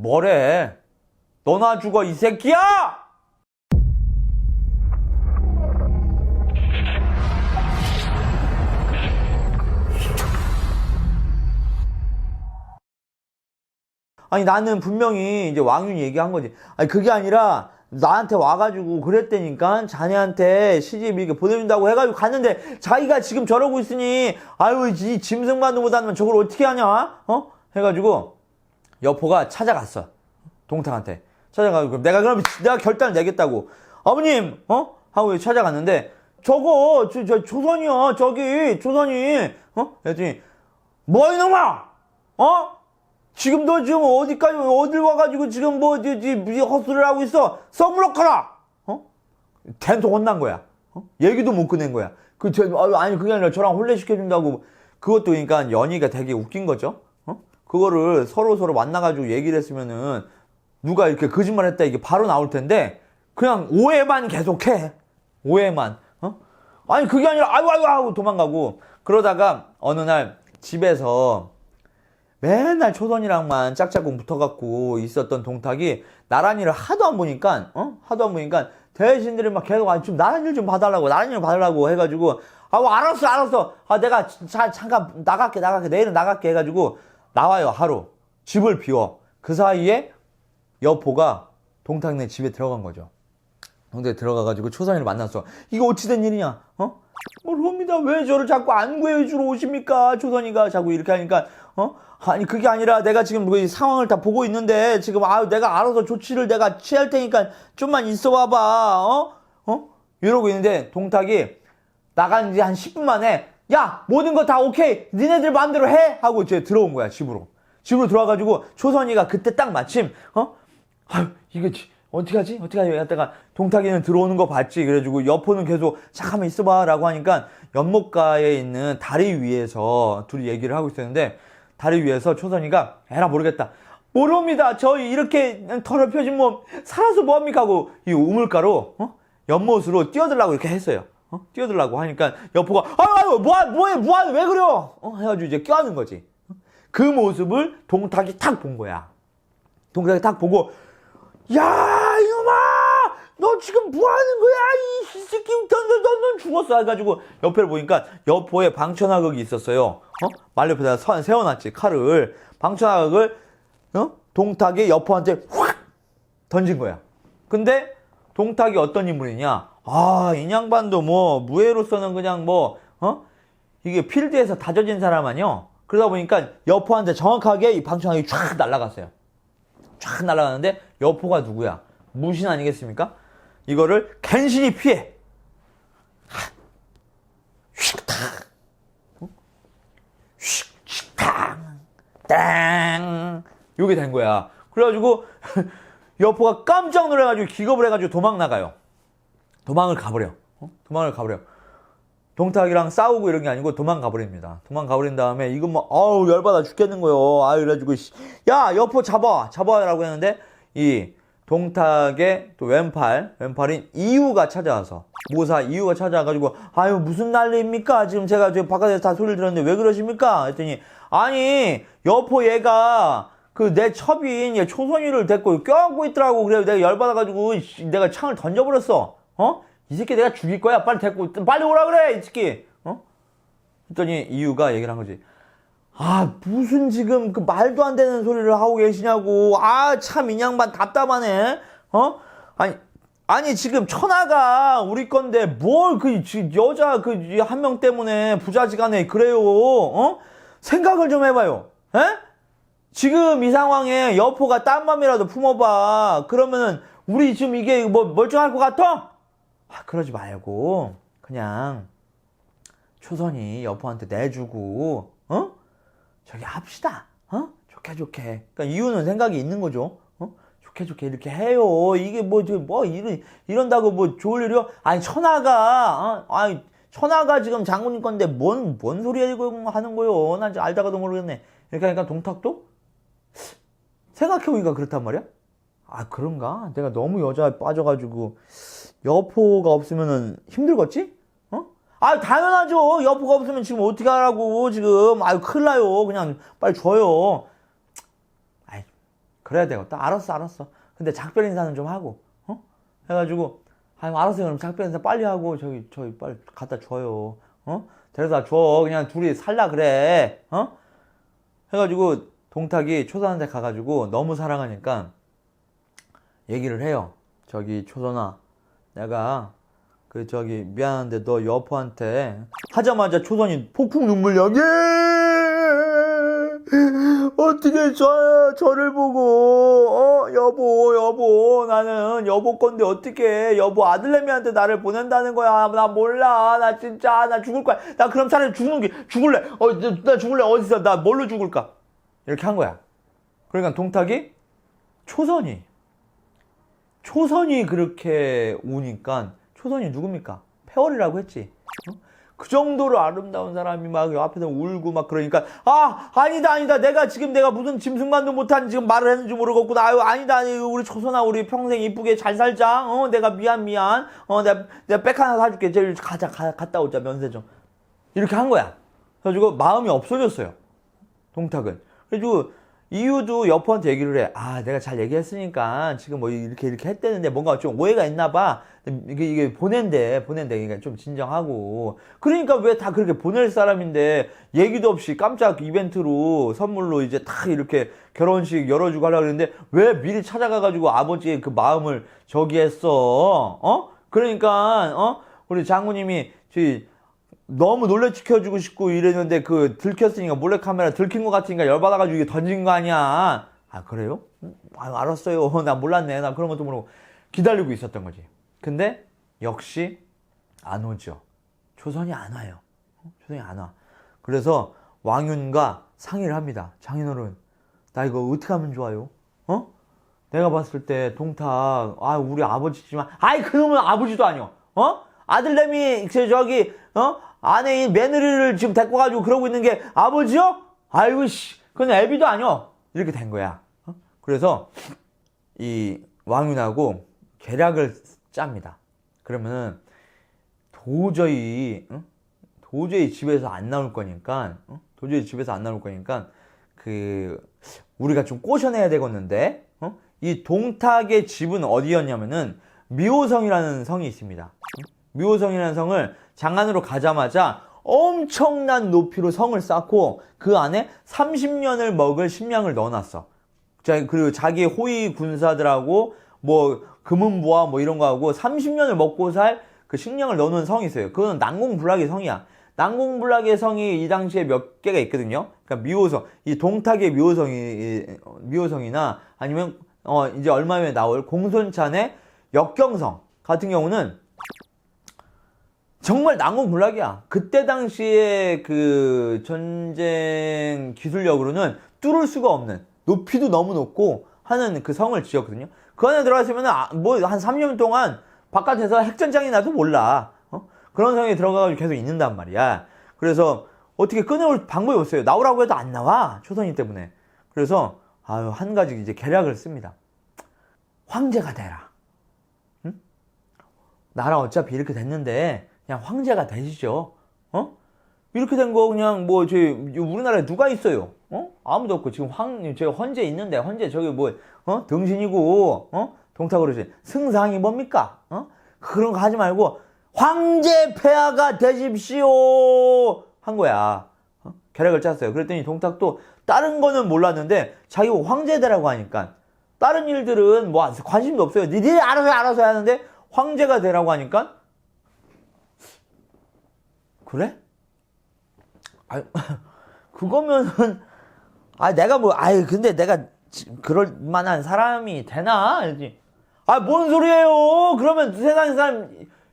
뭐래? 너나 죽어 이 새끼야! 아니 나는 분명히 이제 왕윤이 얘기한 거지. 아니 그게 아니라 나한테 와가지고 그랬다니까 자네한테 시집 이렇게 보내준다고 해가지고 갔는데 자기가 지금 저러고 있으니 아유 이 짐승만도 못하면 저걸 어떻게 하냐? 어? 해가지고 여포가 찾아갔어. 동탁한테. 찾아가고 내가 그럼 내가 결단을 내겠다고. 아버님 어? 하고 찾아갔는데 저거 저, 저 조선이요 저기 조선이. 어? 그랬더니 뭐 이놈아! 어? 지금 너 지금 어디까지 어딜 와가지고 지금 뭐지 헛소리를 하고 있어? 써물어커라! 어? 계속 혼난 거야. 어? 얘기도 못 꺼낸 거야. 그 저, 아니 그게 아니라 저랑 혼례 시켜준다고. 그것도 그러니까 연희가 되게 웃긴 거죠. 어 그거를 서로 서로 만나가지고 얘기를 했으면은 누가 이렇게 거짓말 했다 이게 바로 나올 텐데 그냥 오해만 계속해. 오해만. 어? 아니 그게 아니라 아유 아유 하고 도망가고 그러다가 어느 날 집에서 맨날 초선이랑만 짝짝꿍 붙어갖고 있었던 동탁이 나란 일을 하도 안 보니까 어? 하도 안 보니까 대신들이 막 계속 아좀 나란 일좀 봐달라고 나란 일 봐달라고 해가지고 아뭐 알았어 알았어. 아 내가 자, 잠깐 나갈게 나갈게 내일은 나갈게 해가지고 나와요 하루. 집을 비워. 그 사이에 여포가 동탁네 집에 들어간 거죠. 동탁에 들어가가지고 초선이를 만났어. 이거 어찌된 일이냐? 어? 모릅니다. 왜 저를 자꾸 안 구해주러 오십니까? 초선이가 자꾸 이렇게 하니까 어? 아니 그게 아니라 내가 지금 그 상황을 다 보고 있는데 지금 아 내가 알아서 조치를 내가 취할 테니까 좀만 있어 봐봐. 어? 어? 이러고 있는데 동탁이 나간 지 한 10분 만에 야 모든 거 다 오케이 니네들 마음대로 해 하고 이제 들어온 거야 집으로 집으로 들어와가지고 초선이가 그때 딱 마침 어? 아유 이게 지- 어떻게 하지? 어떻게 하지? 했다가 동탁이는 들어오는 거 봤지. 그래가지고 여포는 계속 잠깐만 있어봐 라고 하니까 연못가에 있는 다리 위에서 둘이 얘기를 하고 있었는데 다리 위에서 초선이가 에라 모르겠다. 모릅니다. 저희 이렇게 더럽혀진 몸 살아서 뭐합니까? 하고 이 우물가로 어? 연못으로 뛰어들라고 이렇게 했어요. 어? 뛰어들라고 하니까 여포가 아유 뭐야 뭐해 뭐야 왜 그래요? 어? 해가지고 이제 껴안는 거지. 그 모습을 동탁이 탁 본 거야. 동탁이 딱 보고 야 이놈아 너 지금 뭐 하는 거야 이 새끼 너넌 죽었어 해가지고 옆에를 보니까 여포에 방천하극이 있었어요 어 말 옆에다 서- 세워놨지 칼을 방천하극을 어 동탁이 여포한테 확 던진 거야 근데 동탁이 어떤 인물이냐 아 인양반도 뭐 무예로서는 그냥 뭐 어 이게 필드에서 다져진 사람 아니요 그러다 보니까 여포한테 정확하게 이 방천하극이 쫙 날아갔어요 쫙 날아가는데 여포가 누구야? 무신 아니겠습니까? 이거를 간신히 피해. 휙탁. 휙탁. 땅. 요게 된 거야. 그래가지고 여포가 깜짝 놀라가지고 기겁을 해가지고 도망 나가요. 도망을 가버려. 어? 도망을 가버려. 동탁이랑 싸우고 이런 게 아니고 도망가 버립니다. 도망가 버린 다음에 이건 뭐 아우 열받아 죽겠는 거요. 아유 그래가지고 씨, 야 여포 잡아 잡아라고 했는데 이 동탁의 또 왼팔 왼팔인 이유가 찾아와서 모사 이유가 찾아와가지고 아유 무슨 난리입니까? 지금 제가 저 바깥에서 다 소리를 들었는데 왜 그러십니까? 했더니 아니 여포 얘가 그 내 첩인 얘 초선이를 데리고 껴안고 있더라고 그래 내가 열받아가지고 씨, 내가 창을 던져버렸어 어? 이 새끼 내가 죽일 거야. 빨리 데리고 빨리 오라 그래 이 새끼. 어? 했더니 이유가 얘기를 한 거지. 아 무슨 지금 그 말도 안 되는 소리를 하고 계시냐고. 아 참 인양반 답답하네. 어? 아니 아니 지금 천하가 우리 건데 뭘 그 여자 그 한 명 때문에 부자지간에 그래요? 어? 생각을 좀 해봐요. 에 지금 이 상황에 여포가 딴 맘이라도 품어봐. 그러면은 우리 지금 이게 뭐 멀쩡할 것 같아 아 그러지 말고 그냥 초선이 여포한테 내주고 어 저기 합시다. 어? 좋게 좋게. 그러니까 이유는 생각이 있는 거죠. 어? 좋게 좋게 이렇게 해요. 이게 뭐, 저, 뭐, 이런, 이런다고 뭐 좋을 일이요? 아니, 천하가, 어? 아니, 천하가 지금 장군님 건데 뭔, 뭔 소리 하는 거요? 난 알다가도 모르겠네. 이렇게 하니까 동탁도 생각해보니까 그렇단 말이야? 아, 그런가? 내가 너무 여자에 빠져가지고 여포가 없으면은 힘들겠지? 어? 아, 당연하죠. 여포가 없으면 지금 어떻게 하라고, 지금. 아유, 큰일 나요. 그냥 빨리 줘요. 아이, 그래야 되겠다. 알았어, 알았어. 근데 작별 인사는 좀 하고, 어? 해가지고, 아유, 알았어요. 그럼 작별 인사 빨리 하고, 저기, 저기, 빨리 갖다 줘요. 어? 데려다 줘. 그냥 둘이 살라 그래. 어? 해가지고, 동탁이 초선한테 가가지고, 너무 사랑하니까, 얘기를 해요. 저기, 초선아, 내가, 그, 저기, 미안한데, 너 여포한테, 하자마자 초선이 폭풍 눈물 여기! 어떻게 저, 저를 보고, 어, 여보, 여보, 나는 여보 건데 어떻게, 여보 아들내미한테 나를 보낸다는 거야. 나 몰라. 나 진짜, 나 죽을 거야. 나 그럼 차라리 죽는 게, 죽을래. 어, 나, 나 죽을래. 어디서, 나 뭘로 죽을까? 이렇게 한 거야. 그러니까 동탁이 초선이, 초선이 그렇게 우니까, 초선이 누굽니까? 페월이라고 했지. 어? 그 정도로 아름다운 사람이 막 앞에서 울고 막 그러니까 아 아니다 아니다. 내가 지금 내가 무슨 짐승만도 못한 지금 말을 했는지 모르겠구나. 아유 아니다 아니 우리 초선아 우리 평생 이쁘게 잘 살자. 어 내가 미안 미안. 어 내가 내가 백 하나 사줄게. 제일 가자 가, 갔다 오자. 면세 점. 이렇게 한 거야. 그래가지고 마음이 없어졌어요. 동탁은. 그래가지고 이유도 여포한테 얘기를 해. 아, 내가 잘 얘기했으니까 지금 뭐 이렇게 이렇게 했대는데 뭔가 좀 오해가 있나 봐. 이게, 이게 보낸대, 보낸대. 그러니까 좀 진정하고. 그러니까 왜 다 그렇게 보낼 사람인데 얘기도 없이 깜짝 이벤트로 선물로 이제 다 이렇게 결혼식 열어주고 하려고 그랬는데 왜 미리 찾아가가지고 아버지의 그 마음을 저기 했어? 어? 그러니까, 어? 우리 장모님이 저희 너무 놀래 지켜주고 싶고 이랬는데 그 들켰으니까 몰래 카메라 들킨 것 같으니까 열받아가지고 이게 던진 거 아니야 아 그래요? 음, 아유 알았어요 나 몰랐네 나 그런 것도 모르고 기다리고 있었던 거지 근데 역시 안 오죠 조선이 안 와요 어? 조선이 안 와 그래서 왕윤과 상의를 합니다 장인어른 나 이거 어떻게 하면 좋아요? 어? 내가 봤을 때 동탁 아 우리 아버지지만 아이 그놈은 아버지도 아니요 어? 아들내미 저 저기 어 아내인 며느리를 지금 데리고 가지고 그러고 있는 게 아버지요? 아이고 씨 그건 애비도 아니요 이렇게 된 거야 어? 그래서 이 왕윤하고 계략을 짭니다 그러면은 도저히 어? 도저히 집에서 안 나올 거니까 어? 도저히 집에서 안 나올 거니까 그 우리가 좀 꼬셔내야 되겠는데 어? 이 동탁의 집은 어디였냐면은 미호성이라는 성이 있습니다. 미호성이라는 성을 장안으로 가자마자 엄청난 높이로 성을 쌓고 그 안에 30년을 먹을 식량을 넣어놨어. 자, 그리고 자기 호위 군사들하고 뭐 금은보화 뭐 이런 거하고 30년을 먹고 살 그 식량을 넣어놓은 성이 있어요. 그건 난공불락의 성이야. 난공불락의 성이 이 당시에 몇 개가 있거든요. 그러니까 미호성, 이 동탁의 미호성이 미호성이나 아니면 어 이제 얼마 후에 나올 공손찬의 역경성 같은 경우는 정말 난공불락이야. 그때 당시에 그 전쟁 기술력으로는 뚫을 수가 없는 높이도 너무 높고 하는 그 성을 지었거든요. 그 안에 들어가시면 뭐한 3년 동안 바깥에서 핵전장이 나도 몰라. 어? 그런 성에 들어가가지고 계속 있는단 말이야. 그래서 어떻게 끊어올 방법이 없어요. 나오라고 해도 안 나와. 초선이 때문에. 그래서 아유 한 가지 이제 계략을 씁니다. 황제가 되라. 응? 나라 어차피 이렇게 됐는데 그냥 황제가 되시죠. 어? 이렇게 된 거 그냥 뭐 저희 우리나라에 누가 있어요? 어? 아무도 없고 지금 황 저기 헌재 있는데 헌재 저기 뭐 어? 등신이고 어? 동탁으로 지 승상이 뭡니까? 어? 그런 거 하지 말고 황제 폐하가 되십시오 한 거야. 어? 계략을 짰어요. 그랬더니 동탁도 다른 거는 몰랐는데 자기가 황제되라고 하니까 다른 일들은 뭐 관심도 없어요. 니들이 알아서 알아서 하는데 황제가 되라고 하니까 그래? 아, 그거면은 아 내가 뭐 아유 근데 내가 지- 그럴 만한 사람이 되나? 아뭔 소리예요? 그러면 세상에 사람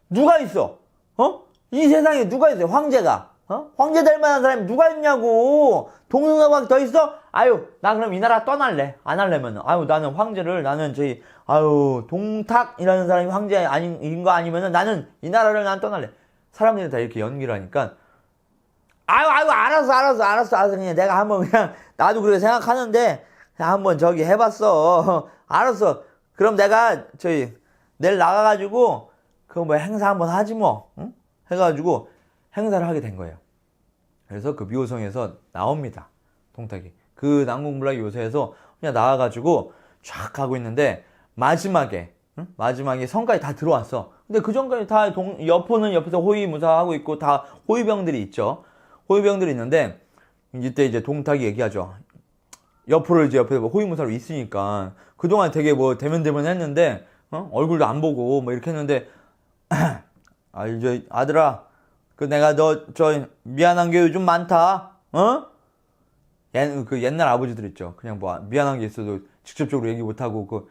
누가 있어? 어? 이 세상에 누가 있어요? 황제가. 어? 황제 될 만한 사람이 누가 있냐고. 동생아밖에 더 있어? 아유, 나 그럼 이 나라 떠날래. 안 할래면은. 아유, 나는 황제를, 나는 저희, 아유, 동탁이라는 사람이 황제 아닌, 거 아니면은 나는 이 나라를 난 떠날래. 사람들이 다 이렇게 연기를 하니까, 아유, 아유, 알았어, 알았어, 알았어, 알았어. 그냥 내가 한번 그냥, 나도 그렇게 생각하는데, 한번 저기 해봤어. 알았어. 그럼 내가, 저희, 내일 나가가지고, 그 뭐 행사 한번 하지 뭐, 응? 해가지고, 행사를 하게 된 거예요. 그래서 그 미호성에서 나옵니다. 동탁이. 그 난공불락 요새에서 그냥 나와가지고, 쫙 가고 있는데 마지막에 응? 마지막에 성까지 다 들어왔어. 근데 그 전까지 다 동, 여포는 옆에서 호위무사하고 있고 다 호위병들이 있죠. 호위병들이 있는데 이때 이제 동탁이 얘기하죠. 옆으로 이제 옆에 뭐 호위무사로 있으니까 그동안 되게 뭐 대면대면 했는데 어? 얼굴도 안 보고 뭐 이렇게 했는데 아 이제 아들아 그 내가 너 저 미안한 게 요즘 많다 어? 옛, 그 옛날 아버지들 있죠 그냥 뭐 미안한 게 있어도 직접적으로 얘기 못하고 그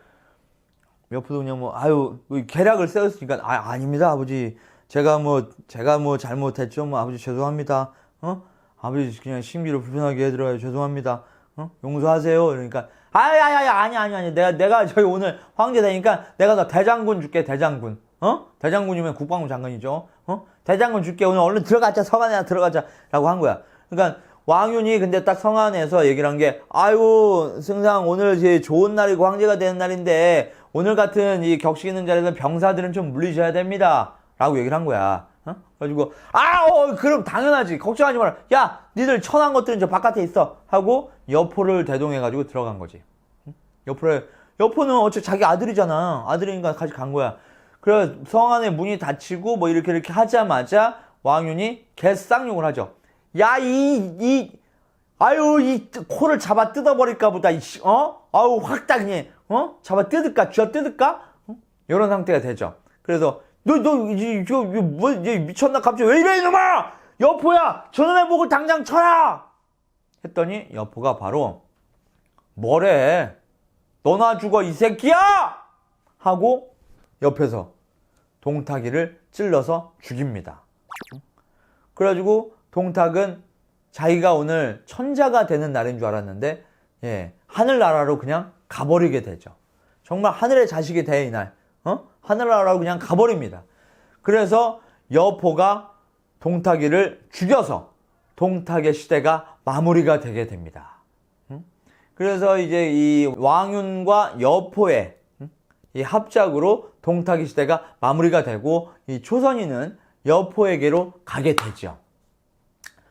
옆으로 그냥 뭐 아유 뭐 계략을 세웠으니까 아 아닙니다 아버지. 제가 뭐 제가 뭐 잘못했죠. 뭐 아버지 죄송합니다. 어? 아버지 그냥 신비를 불편하게 해드려요. 죄송합니다. 어? 용서하세요. 그러니까 아야야야 아니 아니 아니 내가 내가 저희 오늘 황제 되니까 내가 너 대장군 줄게 대장군. 어? 대장군이면 국방부 장관이죠. 어? 대장군 줄게. 오늘 얼른 들어가자. 서관에 들어가자라고 한 거야. 그러니까 왕윤이 근데 딱 성안에서 얘기를 한 게 아유 승상 오늘 제 좋은 날이고 황제가 되는 날인데 오늘 같은 이 격식 있는 자리에서 병사들은 좀 물리셔야 됩니다. 라고 얘기를 한 거야. 어? 그래가지고 아 어 그럼 당연하지. 걱정하지 마라. 야 니들 천한 것들은 저 바깥에 있어. 하고 여포를 대동해가지고 들어간 거지. 응? 여포를 여포는 어차피 자기 아들이잖아. 아들이니까 같이 간 거야. 그래 성안의 문이 닫히고 뭐 이렇게 이렇게 하자마자 왕윤이 개쌍욕을 하죠. 야, 이, 이, 아유, 이 코를 잡아 뜯어버릴까 보다, 이, 씨, 어? 아유, 확 딱, 그냥, 어? 잡아 뜯을까? 쥐어 뜯을까? 어? 이런 상태가 되죠. 그래서, 너, 너, 이, 저, 뭐, 이제 미쳤나? 갑자기 왜 이래, 이놈아! 여포야! 저놈의 목을 당장 쳐라! 했더니, 여포가 바로, 뭐래? 너나 죽어, 이 새끼야! 하고, 옆에서 동탁이를 찔러서 죽입니다. 그래가지고, 동탁은 자기가 오늘 천자가 되는 날인 줄 알았는데 예, 하늘나라로 그냥 가버리게 되죠. 정말 하늘의 자식이 돼 이날. 어? 하늘나라로 그냥 가버립니다. 그래서 여포가 동탁이를 죽여서 동탁의 시대가 마무리가 되게 됩니다. 응? 그래서 이제 이 왕윤과 여포의 응? 이 합작으로 동탁의 시대가 마무리가 되고 이 초선이는 여포에게로 가게 되죠.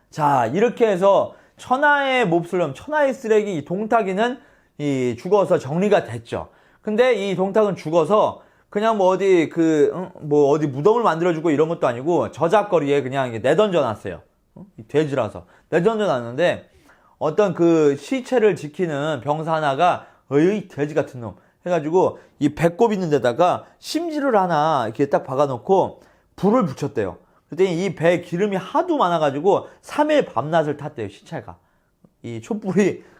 자, 이렇게 해서 천하의 몹쓸놈, 천하의 쓰레기 이 동탁이는 이 죽어서 정리가 됐죠. 근데 이 동탁은 죽어서 그냥 뭐 어디 그, 응? 뭐 어디 무덤을 만들어주고 이런 것도 아니고 저작거리에 그냥 내던져 놨어요. 응? 이 돼지라서. 내던져 놨는데 어떤 그 시체를 지키는 병사 하나가 어이 돼지 같은 놈 해가지고 이 배꼽 있는 데다가 심지를 하나 이렇게 딱 박아놓고 불을 붙였대요. 그랬더니 이 배에 기름이 하도 많아가지고 3일 밤낮을 탔대요, 시체가. 이 촛불이, 어?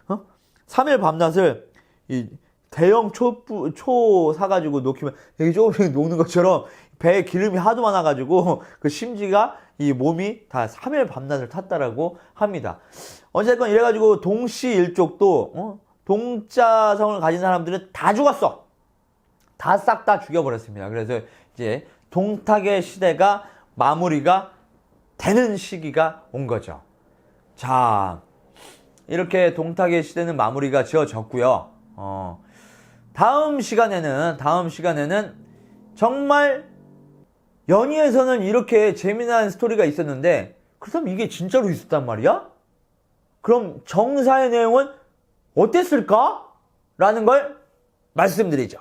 3일 밤낮을 이 대형 촛불, 초 사가지고 녹이면 여기 조금씩 녹는 것처럼 배에 기름이 하도 많아가지고 그 심지가 이 몸이 다 3일 밤낮을 탔다라고 합니다. 어쨌건 이래가지고 동시 일족도, 어? 동자성을 가진 사람들은 다 죽었어. 다 싹 다 죽여버렸습니다. 그래서 이제 동탁의 시대가 마무리가 되는 시기가 온 거죠. 자, 이렇게 동탁의 시대는 마무리가 지어졌고요. 어, 다음 시간에는 다음 시간에는 정말 연희에서는 이렇게 재미난 스토리가 있었는데 그럼 이게 진짜로 있었단 말이야? 그럼 정사의 내용은 어땠을까? 라는 걸 말씀드리죠.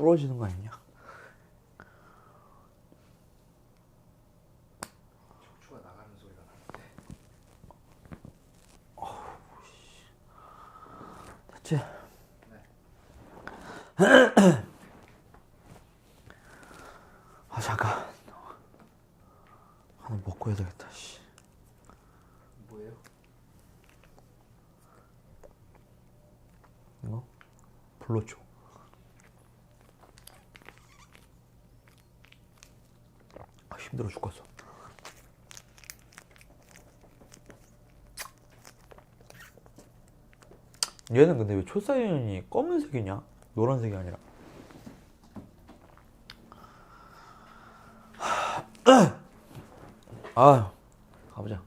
부러지는 거 아니냐? 척추가 나가는 소리가 나는데 됐지? 아 잠깐 하나 먹고 해야 되겠다 씨. 뭐예요? 이거 불러줘 아 힘들어 죽겠어 얘는 근데 왜 초사연이 검은색이냐? 노란색이 아니라 아 가보자.